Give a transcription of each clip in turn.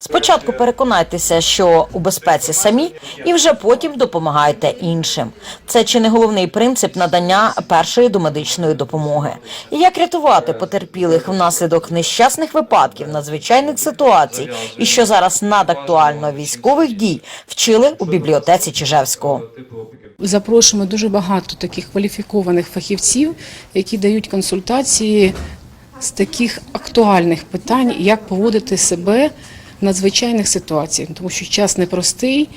Спочатку переконайтеся, що у безпеці самі, і вже потім допомагайте іншим. Це чи не головний принцип надання першої домедичної допомоги. І як рятувати потерпілих внаслідок нещасних випадків, надзвичайних ситуацій, і що зараз надактуально військових дій вчили у бібліотеці Чижевського. Запрошуємо дуже багато таких кваліфікованих фахівців, які дають консультації з таких актуальних питань, як поводити себе надзвичайних ситуаціях, тому що час непростий,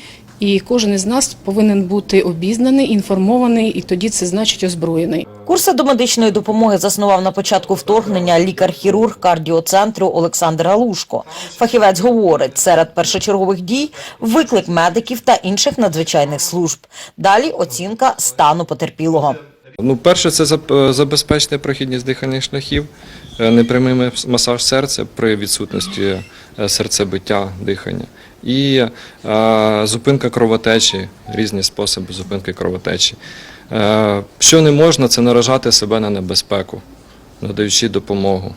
і кожен із нас повинен бути обізнаний, інформований, і тоді це значить озброєний. Курси домедичної допомоги заснував на початку вторгнення лікар-хірург кардіоцентру Олександр Галушко. Фахівець говорить, серед першочергових дій виклик медиків та інших надзвичайних служб. Далі оцінка стану потерпілого. Ну, перше, це забезпечити прохідність дихальних шляхів, е, непрямий масаж серця при відсутності серцебиття дихання. І е, зупинка кровотечі, різні способи зупинки кровотечі. Е, що не можна, це наражати себе на небезпеку, надаючи допомогу.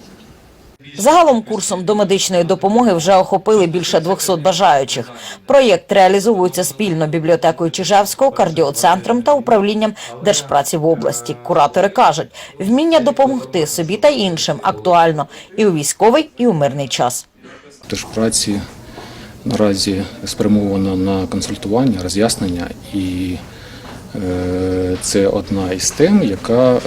Загалом курсом домедичної допомоги вже охопили більше 200 бажаючих. Проєкт реалізовується спільно бібліотекою Чижевського, кардіоцентром та управлінням держпраці в області. Куратори кажуть, вміння допомогти собі та іншим актуально і у військовий, і у мирний час. Тож праці наразі спрямовано на консультування, роз'яснення, і е, це одна із тем, яка е,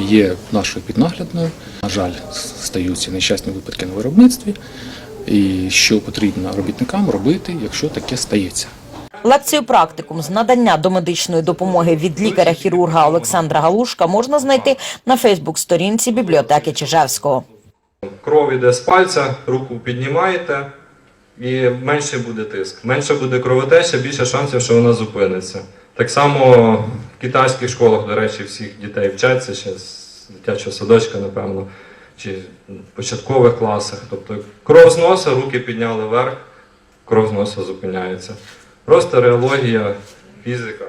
є нашою піднаглядною. На жаль, стаються нещасні випадки на виробництві, і що потрібно робітникам робити, якщо таке стається. Лекцію практикум з надання домедичної допомоги від лікаря-хірурга Олександра Галушка можна знайти на Фейсбук-сторінці бібліотеки Чижевського. Кров іде з пальця, руку піднімаєте і менше буде тиск. Менше буде кровотеча, більше шансів, що вона зупиниться. Так само в китайських школах, до речі, всіх дітей вчаться ще з дитячого садочка, напевно, чи в початкових класах. Тобто кров з носа, руки підняли вверх, кров з носа зупиняється. Просто реологія, фізика.